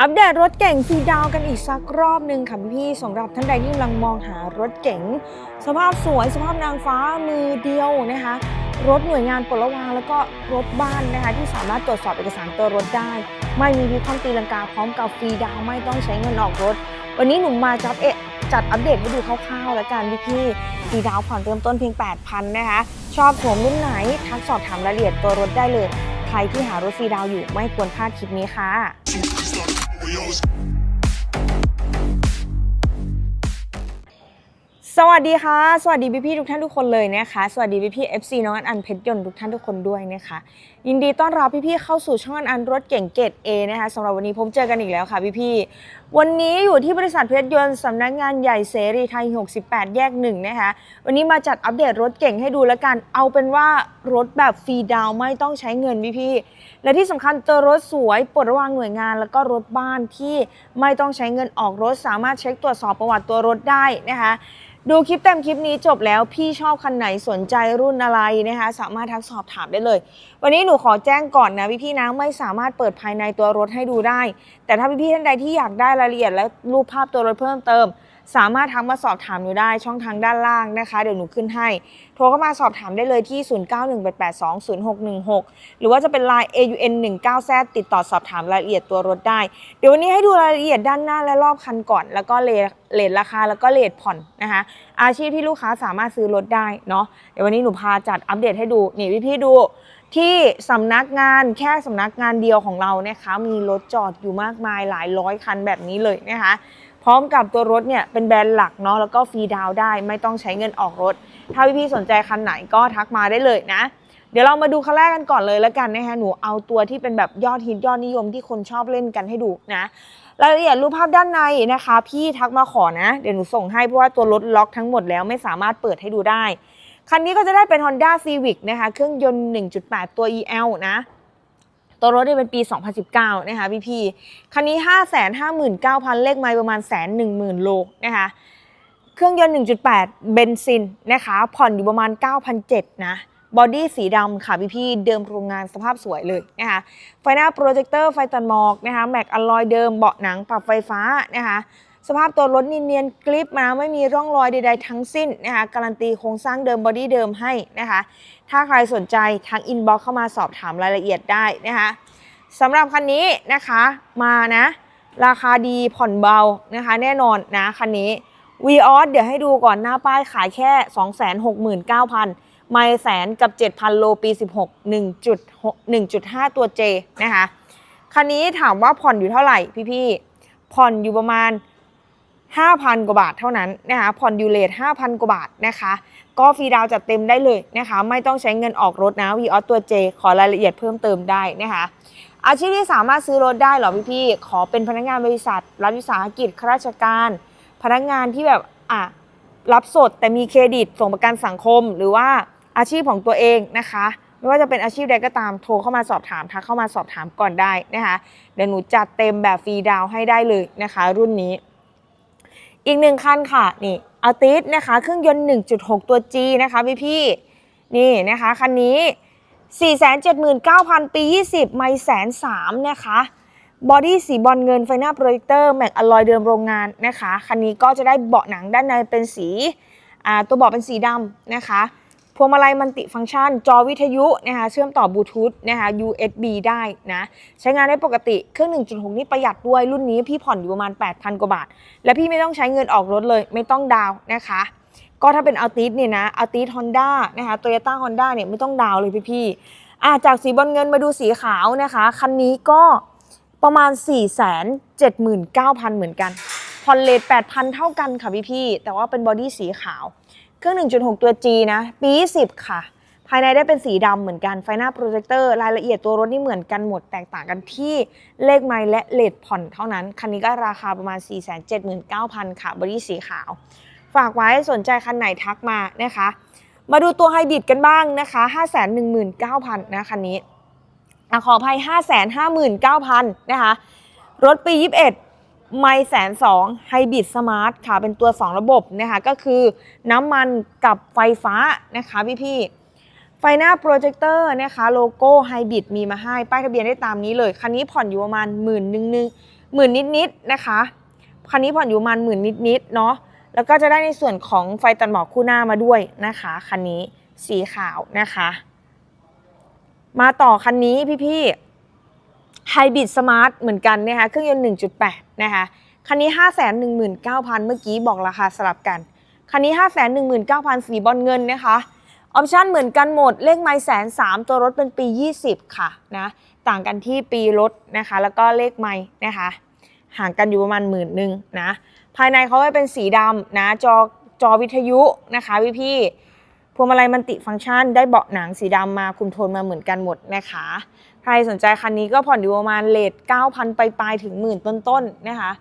อัปเดตรถเก่งฟีดาวกันอีกสักรอบหนึ่งค่ะพี่สำหรับท่านใดที่กำลังมองหารถเก๋งสภาพสวยสภาพนางฟ้ามือเดียวนะคะ รถหน่วยงานปลดระวางแล้วก็รถบ้านนะคะ ที่สามารถตรวจสอบเอกสารตัวรถได้ ไม่มีพิความตีลังกาพร้อมกับฟรีดาวไม่ต้องใช้เงินออกรถ วันนี้หนุ่มมาจับเอะจัดอัปเดตให้ดูคร่าวๆแล้วกันพี่ฟรีดาวผ่อนเริ่มต้นเพียง 8,000 นะคะ ชอบสวมรุ่นไหนทักสอบถามรายละเอียดตัวรถได้เลยใครที่หารถฟรีดาวอยู่ไม่ควรพลาดคลิปนี้ค่ะ We always. สวัสดีค่ะ สวัสดีพี่พี่ทุกท่านทุกคนเลยนะคะ สวัสดีพี่พี่ๆ FC น้องอันอันเพชรยนต์ทุกท่านทุกคนด้วยนะคะ ยินดีต้อนรับพี่พี่เข้าสู่ช่องอันอันรถเก่งเกรด A นะคะสำหรับวันนี้ผมเจอกันอีกแล้วค่ะพี่พี่วันนี้อยู่ที่บริษัทเพชรยนต์สำนักงานใหญ่เสรีไทย 68 แยกหนึ่งนะคะวันนี้มาจัดอัปเดตรถเก่งให้ดูแล้วกันเอาเป็นว่ารถแบบฟรีดาวไม่ต้องใช้เงินพี่พี่และที่สำคัญเจอรถสวยปลดระวางหน่วยงาน แล้วก็รถบ้านที่ไม่ต้องใช้เงินออกรถสามารถเช็คตรวจสอบประวัติตัวรถได้นะคะ ดูคลิปเต็มคลิปนี้จบแล้วพี่ชอบคันไหนสนใจรุ่นอะไรนะคะ สามารถทักสอบถามได้เลย วันนี้หนูขอแจ้งก่อนนะพี่ๆนะไม่สามารถเปิดภายในตัวรถให้ดูได้ แต่ถ้าพี่ๆท่านใดที่อยากได้รายละเอียดและรูปภาพตัวรถเพิ่มเติม สามารถทักมาสอบถามหนูได้ช่องทางด้านล่างนะคะ เดี๋ยวหนูขึ้นให้ โทรเข้ามาสอบถามได้เลยที่ 0918820616 หรือว่าจะเป็น Line AUN 19 z ติดต่อสอบถามรายละเอียดตัวรถได้ เดี๋ยววันนี้ให้ดูรายละเอียดด้านหน้าและรอบคันก่อน แล้วก็เลทราคาแล้วก็เลทผ่อนนะคะ อาชีพที่ลูกค้าสามารถซื้อรถได้เนาะเดี๋ยววันนี้หนูพาจัดอัปเดตให้ดูนี่พี่ๆดูที่สำนักงานแค่สำนักงานเดียวของเรานะคะ มีรถจอดอยู่มากมายหลายร้อยคันแบบนี้เลยนะคะ พร้อมกับตัวรถเนี่ยเป็นแบรนด์หลักเนาะแล้วก็ฟรีดาวได้ไม่ต้องใช้เงินออกรถ ถ้าพี่ๆสนใจคันไหนก็ทักมาได้เลยนะ เดี๋ยวเรามาดูคันแรกกันก่อนเลยแล้วกันนะคะหนูเอาตัวที่เป็นแบบยอดฮิตยอดนิยมที่คนชอบเล่นกันให้ดูนะรายละเอียดรูปภาพด้านในนะคะ พี่ทักมาขอนะ เดี๋ยวหนูส่งให้เพราะว่าตัวรถล็อกทั้งหมดแล้วไม่สามารถเปิดให้ดูได้ คันนี้ก็จะได้เป็น Honda Civic นะคะ เครื่องยนต์ 1.8 ตัว EL นะ ตัวรถเนี่ยเป็นปี 2019 นะคะพี่พี่คันนี้ 559,000 เลขไมล์ประมาณแสนหนึ่งหมื่นโลนะคะเครื่องยนต์ 1.8 เบนซินนะคะ ผ่อนอยู่ประมาณ 9,700 นะบอดี้สีดำค่ะพี่พี่เดิมโรงงานสภาพสวยเลยนะคะไฟหน้าโปรเจคเตอร์ไฟตัดหมอกนะคะแม็กอลลอยเดิมเบาะหนังปรับไฟฟ้านะคะ สภาพตัวรถเนียนๆกริปมาไม่มีร่องรอยใดๆทั้งสิ้นนะคะการันตีโครงสร้างเดิมบอดี้เดิมให้นะคะถ้าใครสนใจทักอินบ็อกเข้ามาสอบถามรายละเอียดได้นะคะสำหรับคันนี้นะคะมานะราคาดีผ่อนเบานะคะแน่นอนนะคันนี้วีออสเดี๋ยวให้ดูก่อนหน้าป้ายขายแค่ 269,000 ไม่แสนกับ 7,000 โลปี16 1.6 1.5 ตัว J นะคะ คันนี้ถามว่าผ่อนอยู่เท่าไหร่พี่ๆ ผ่อนอยู่ประมาณ 5,000 กว่าบาทเท่านั้นนะคะผ่อนยูเลท5,000 กว่าบาทนะคะ ก็ฟรีดาวจัดเต็มได้เลยนะคะ ไม่ต้องใช้เงินออกรถนะวีออสตัว J ขอรายละเอียดเพิ่มเติมได้นะคะ อาชีพที่สามารถซื้อรถได้หรอพี่ๆขอเป็นพนักงานบริษัท รัฐวิสาหกิจข้าราชการ พนักงานที่แบบอะรับสดแต่มีเครดิตส่งประกันสังคม หรือว่าอาชีพของตัวเองนะคะไม่ว่าจะเป็นอาชีพใดก็ตามโทรเข้ามาสอบถามทักเข้ามาสอบถามก่อนได้นะคะเดี๋ยวหนูจัดเต็มแบบฟรีดาวให้ได้เลยนะคะ รุ่นนี้ อีกหนึ่งคันค่ะนี่อาติสนะคะเครื่องยนต์ 1.6 ตัว G นะคะพี่พี่นี่นะคะคันนี้ 479,000 ปี 20 ไม่แสนสามนะคะบอดี้สีบอลเงินไฟหน้าโปรเจคเตอร์แม็กอลลอยเดิมโรงงานนะคะคันนี้ก็จะได้เบาะหนังด้านในเป็นสีตัวเบาะเป็นสีดำนะคะ พวงมาลัยมันติฟังก์ชัน จอวิทยุนะคะเชื่อมต่อบลูทูธนะคะ USB ได้นะ ใช้งานได้ปกติเครื่อง 1.6 นี่ประหยัดด้วยรุ่นนี้พี่ผ่อนอยู่ประมาณ 8,000 กว่าบาท และพี่ไม่ต้องใช้เงินออกรถเลย ไม่ต้องดาวนะคะ ก็ถ้าเป็นอัลติสเนี่ยนะอัลติสฮอนด้านะคะโตโยต้าฮอนด้าเนี่ยไม่ต้องดาวเลยพี่ๆอะจากสีบอลเงินมาดูสีขาวนะคะ คันนี้ก็ประมาณ 479,000 เหมือนกันผ่อนเลท8,000 เท่ากันค่ะพี่ๆแต่ว่าเป็นบอดี้สีขาว เครื่อง 1.6 ตัว G นะ ปี 10 ค่ะ ภายในได้เป็นสีดำเหมือนกันไฟหน้าโปรเจคเตอร์รายละเอียดตัวรถนี่เหมือนกันหมดแตกต่างกันที่เลขไมล์และเลทผ่อนเท่านั้น คันนี้ก็ราคาประมาณ 479,000 ค่ะบอดี้สีขาว ฝากไว้สนใจคันไหนทักมานะคะ มาดูตัวไฮบริดกันบ้างนะคะ 519,000 นะคันนี้อขออภัย 559,000 นะคะ รถปี 21 ไม่แสนสองไฮบริดสมาร์ทค่ะเป็นตัว 2 ระบบนะคะก็คือน้ำมันกับไฟฟ้านะคะพี่พี่ไฟหน้าโปรเจคเตอร์นะคะโลโก้ไฮบริดมีมาให้ ป้ายทะเบียนได้ตามนี้เลย คันนี้ผ่อนอยู่ประมาณหมื่นหนึ่งหนึ่งหมื่นนิดๆนะคะ คันนี้ผ่อนอยู่ประมันหมื่นนิดๆเนาะแล้วก็จะได้ในส่วนของไฟตัดหมอกคู่หน้ามาด้วยนะคะ คันนี้สีขาวนะคะ มาต่อคันนี้พี่ๆ ไฮบริดสมาร์ทเหมือนกันนะคะเครื่องยนต์ 1.8 นะคะคันนี้ 519,000 เมื่อกี้บอกราคาสลับกัน คันนี้ 519,000 สีบอลเงินนะคะออปชั่นเหมือนกันหมด เลขไมล์แสนสามตัวรถเป็นปี 20 ค่ะนะต่างกันที่ปีรถนะคะ แล้วก็เลขไมล์นะคะห่างกันอยู่ประมาณหมื่นหนึ่งนะภายในเขาจะเป็นสีดำนะจอจอวิทยุนะคะพี่พี่พวงมาลัยมันติฟังก์ชันได้เบาะหนังสีดำมาคุมโทนมาเหมือนกันหมดนะคะ ใครสนใจคันนี้ก็ผ่อนอยู่ประมาณเลท9,000 ไปปลายถึงหมื่นต้นๆนะคะ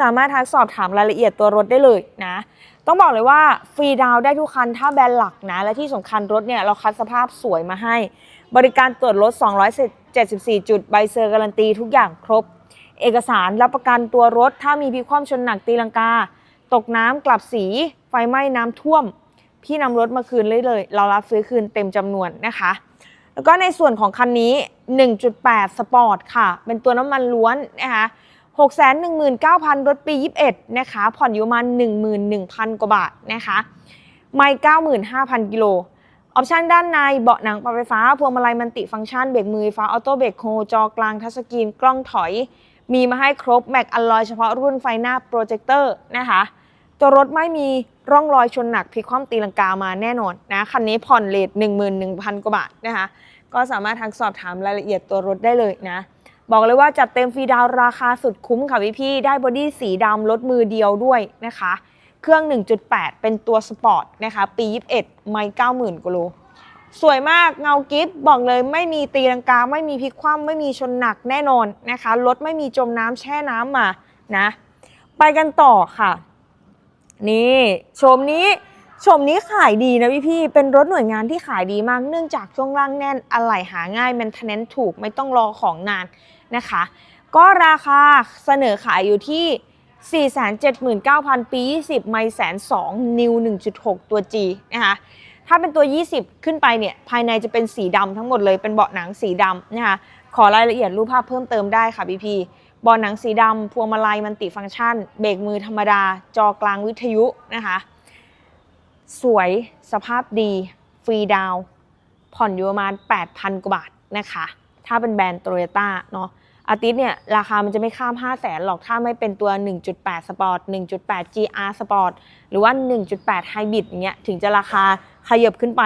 สามารถทักสอบถามรายละเอียดตัวรถได้เลยนะ ต้องบอกเลยว่าฟรีดาวน์ได้ทุกคันถ้าแบรนด์หลักนะ และที่สำคัญรถเนี่ยเราคัดสภาพสวยมาให้ บริการตรวจรถ 274 จุดใบเซอร์การันตีทุกอย่างครบ เอกสารรับประกันตัวรถ ถ้ามีพิกคว่ำชนหนักตีลังกา ตกน้ำกลับสี ไฟไหม้น้ำท่วม พี่นำรถมาคืนเลยเลย เรารับซื้อคืนเต็มจำนวนนะคะ แล้วก็ในส่วนของคันนี้ 1.8 สปอร์ตค่ะ เป็นตัวน้ำมันล้วนนะคะ619,000 รถปี 21 นะคะ ผ่อนอยู่ประมาณ11,000 กว่าบาทนะคะไม่95,000 กิโล ออปชันด้านในเบาะหนังปรับไฟฟ้า พวงมาลัยมันติฟังก์ชัน เบรกมือไฟฟ้า ออโต้เบรกโฮจอกลาง ทัชสกรีน กล้องถอย มีมาให้ครบ แม็กอลลอยเฉพาะรุ่นไฟหน้าโปรเจคเตอร์นะคะ ตัวรถไม่มีร่องรอยชนหนักพลิกคว่ำตีลังกามาแน่นอนนะคันนี้ผ่อนเลท11,000 กว่าบาทนะคะก็สามารถทักสอบถามรายละเอียดตัวรถได้เลยนะ บอกเลยว่าจัดเต็มฟรีดาวราคาสุดคุ้มค่ะพี่พี่ได้บอดี้สีดำลดมือเดียวด้วยนะคะ เครื่อง 1.8 เป็นตัวสปอร์ตนะคะปี 21 ไม่90,000กิโลสวยมากเงากิฟบอกเลยไม่มีตีลังกาไม่มีพลิกคว่ำไม่มีชนหนักแน่นอนนะคะรถไม่มีจมน้ำแช่น้ำมานะ ไปกันต่อค่ะ นี่ชมนี้ชมนี้ขายดีนะพี่พี่เป็นรถหน่วยงานที่ขายดีมาก เนื่องจากช่วงล่างแน่นอะไหล่หาง่ายแมนเทนเนนถูกไม่ต้องรอของนานนะคะ ก็ราคาเสนอขายอยู่ที่ 479,000 ปี 20 ไม่แสนสองนิว 1.6 ตัว G นะคะถ้าเป็นตัว 20 ขึ้นไปเนี่ย ภายในจะเป็นสีดำทั้งหมดเลยเป็นเบาะหนังสีดำนะคะขอรายละเอียดรูปภาพเพิ่มเติมได้ค่ะพี่พีเบาะหนังสีดำพวงมาลัยมันติฟังก์ชัน เบรกมือธรรมดา จอกลางวิทยุนะคะ สวยสภาพดี ฟรีดาว ผ่อนอยู่ประมาณ 8,000 กว่าบาทนะคะ ถ้าเป็นแบรนด์โตโยต้าเนาะอาทิตย์เนี่ย ราคามันจะไม่ข้าม 5 0 0แสนหรอกถ้าไม่เป็นตัว 1.8 Sport 1.8 GR Sport หรือว่า 1.8 Hybrid อย่างเงี้ยถึงจะราคาขยับขึ้นไป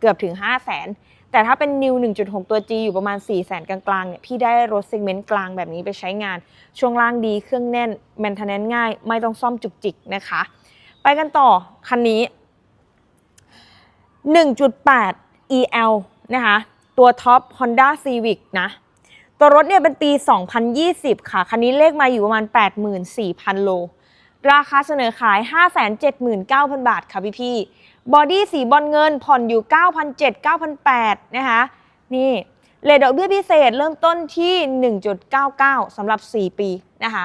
เกือบถึง 5 0 0แสน แต่ถ้าเป็น New 1.6 ตัว G อยู่ประมาณ 4 0 0แสนกลางๆเนี่ยพี่ได้รถเซกเมนต์กลางแบบนี้ไปใช้งาน ช่วงล่างดีเครื่องแน่นแมนเทนแนนง่าย ไม่ต้องซ่อมจุกจิกนะคะ ไปกันต่อ คันนี้ 1.8 EL นะคะ ตัวท็อป Honda Civic นะตัวรถเนี่ยเป็นปี 2020 ค่ะ คันนี้เลขมาอยู่ประมาณ 84,000 โล ราคาเสนอขาย 579,000 บาทค่ะพี่พี่ บอดี้สีบอลเงินผ่อนอยู่ 9,700 9,800นะคะนี่เลทดอกเบี้ยพิเศษเริ่มต้นที่ 1.99สำหรับ 4 ปีนะคะ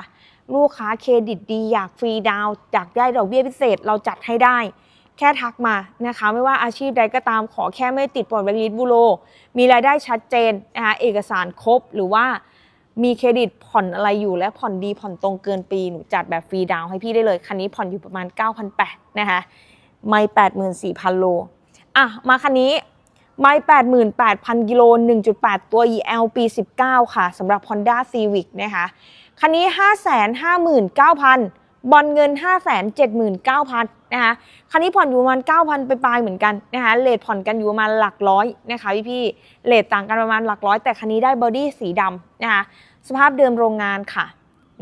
ลูกค้าเครดิตดีอยากฟรีดาวน์อยากได้ดอกเบี้ยพิเศษเราจัดให้ได้ แค่ทักมานะคะ ไม่ว่าอาชีพใดก็ตามขอแค่ไม่ติดปลอดแบงค์ลิสบูโร มีรายได้ชัดเจนนะคะเอกสารครบหรือว่ามีเครดิตผ่อนอะไรอยู่และผ่อนดีผ่อนตรงเกินปี หนูจัดแบบฟรีดาวน์ให้พี่ได้เลย คันนี้ผ่อนอยู่ประมาณ 9,800นะคะ ไม่84,000โล อะ มาคันนี้ไม่88,000กิโล1.8ตัว EL ปี19ค่ะสำหรับ Honda Civic นะคะ คันนี้559,000บอลเงิน 579,000นะคะ คันนี้ผ่อนอยู่ประมาณ 9,000 ไปปลายๆเหมือนกันนะคะเลทผ่อนกันอยู่ประมาณหลักร้อยนะคะพี่พี่เลทต่างกันประมาณหลักร้อย แต่คันนี้ได้บอดี้สีดำนะคะ สภาพเดิมโรงงานค่ะ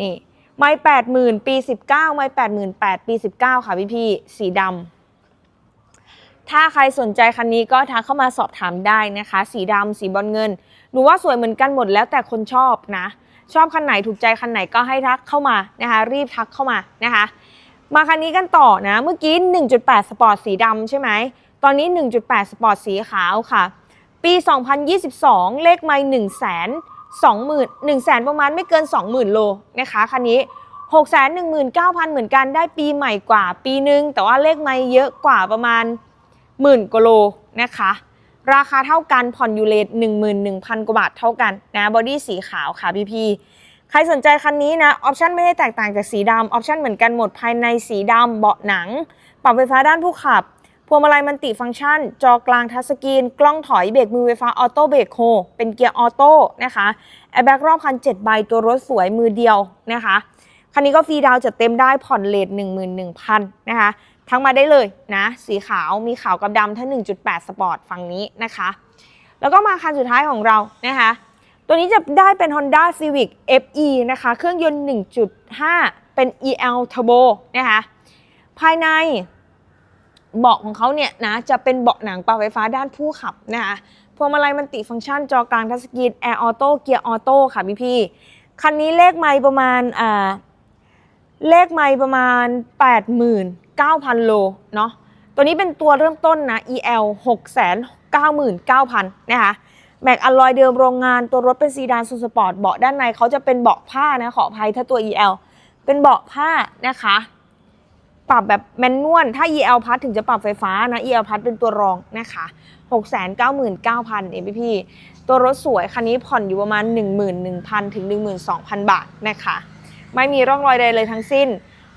นี่ ไม่ 80,000 ปี 19 ไม่ 88,000 ปี 19 ค่ะพี่พี่สีดำ ถ้าใครสนใจคันนี้ก็ทักเข้ามาสอบถามได้นะคะ สีดำสีบอลเงิน หนูว่าสวยเหมือนกันหมดแล้วแต่คนชอบนะ ชอบคันไหนถูกใจคันไหนก็ให้ทักเข้ามานะคะ รีบทักเข้ามานะคะ มาคันนี้กันต่อนะ เมื่อกี้ 1.8 สปอร์ตสีดำใช่ไหม ตอนนี้ 1.8 สปอร์ตสีขาวค่ะ ปี 2022 เลขไม่1 2 0 0 0 0 1 0 0 0 ประมาณไม่เกิน 20,000 โลนะคะคันนี้ 619,000 เหมือนกันได้ปีใหม่กว่าปีนึง แต่ว่าเลขไม่เยอะกว่าประมาณ หมื่นกว่าโลนะคะ ราคาเท่ากันผ่อนยูเลต11,000 กว่าบาทเท่ากันนะบอดี้สีขาวค่ะพี่พีใครสนใจคันนี้นะออปชันไม่ได้แตกต่างจากสีดำออปชันเหมือนกันหมดภายในสีดำเบาะหนัง ปรับไฟฟ้าด้านผู้ขับพวงมาลัยมันติฟังก์ชัน จอกลางทัชสกรีน กล้องถอยเบรกมือไฟฟ้าออโต้เบรกโฮเป็นเกียร์ออโต้นะคะแอร์แบ็กรอบคัน7ใบตัวรถสวยมือเดียวนะคะ คันนี้ก็ฟรีดาวจัดเต็มได้ผ่อนเลท11,000 นะคะ ทั้งมาได้เลยนะ สีขาวมีขาวกับดำทั้ง1.8 สปอร์ตฝั่งนี้นะคะ แล้วก็มาคันสุดท้ายของเรานะคะ ตัวนี้จะได้เป็น Honda Civic FE นะคะ เครื่องยนต์ 1.5 เป็น EL Turbo นะคะ ภายในเบาะของเขาเนี่ยนะจะเป็นเบาะหนังปรับไฟฟ้าด้านผู้ขับนะคะพวงมาลัยมันติฟังก์ชันจอกลางทัชสกรีนแอร์ออโต้เกียร์ออโต้ค่ะพี่พี่ๆคันนี้เลขไม่ประมาณอ่าเลขไม่ประมาณ 9,000 โลเนาะตัวนี้เป็นตัวเริ่มต้นนะ EL 699,000นะคะแม็กอลลอยเดิมโรงงานตัวรถเป็นซีดานซูสปอร์ตเบาะด้านในเขาจะเป็นเบาะผ้านะขออภัยถ้าตัว EL เป็นเบาะผ้านะคะ ปรับแบบแมนนวลถ้า EL พัดถึงจะปรับไฟฟ้านะ EL พัดเป็นตัวรองนะคะ699,000เองพี่ๆตัวรถสวยคันนี้ผ่อนอยู่ประมาณ 11,000 ถึง 12,000 บาทนะคะ ไม่มีร่องรอยใดเลยทั้งสิ้น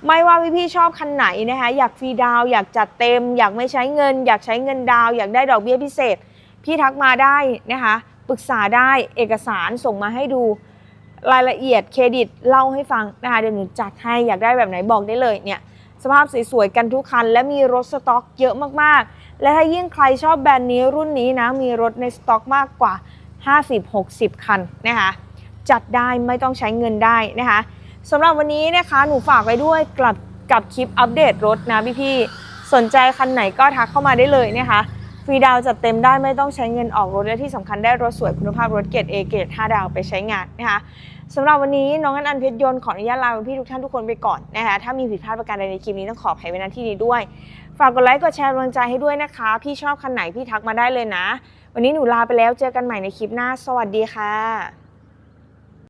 ไม่ว่าพี่ๆชอบคันไหนนะคะอยากฟรีดาวอยากจัดเต็ม อยากไม่ใช้เงิน อยากใช้เงินดาว อยากได้ดอกเบี้ยพิเศษ พี่ทักมาได้นะคะปรึกษาได้เอกสารส่งมาให้ดูรายละเอียดเครดิตเล่าให้ฟังนะคะเดี๋ยวหนูจัดให้อยากได้แบบไหนบอกได้เลยเนี่ยสภาพสวยๆกันทุกคัน และมีรถสต็อกเยอะมากๆ และถ้ายิ่งใครชอบแบรนด์นี้รุ่นนี้นะมีรถในสต็อกมากกว่า 50-60 คันนะคะจัดได้ไม่ต้องใช้เงินได้นะคะ สำหรับวันนี้นะคะหนูฝากไว้ด้วยกับกับคลิปอัปเดตรถนะพี่ๆสนใจคันไหนก็ทักเข้ามาได้เลยนะคะฟรีดาวจัดเต็มได้ไม่ต้องใช้เงินออกรถและที่สำคัญได้รถสวยคุณภาพรถเกรด A เกรด5ดาวไปใช้งานนะคะสำหรับวันนี้น้องอันอันเพชรยนต์ขออนุญาตลาพี่ทุกท่านทุกคนไปก่อนนะคะถ้ามีผิดพลาดประการใดในคลิปนี้ต้องขออภัยไว้ณที่นี้ด้วย ฝากกดไลค์กดแชร์กำลังใจให้ด้วยนะคะ พี่ชอบคันไหนพี่ทักมาได้เลยนะ วันนี้หนูลาไปแล้วเจอกันใหม่ในคลิปหน้า สวัสดีค่ะ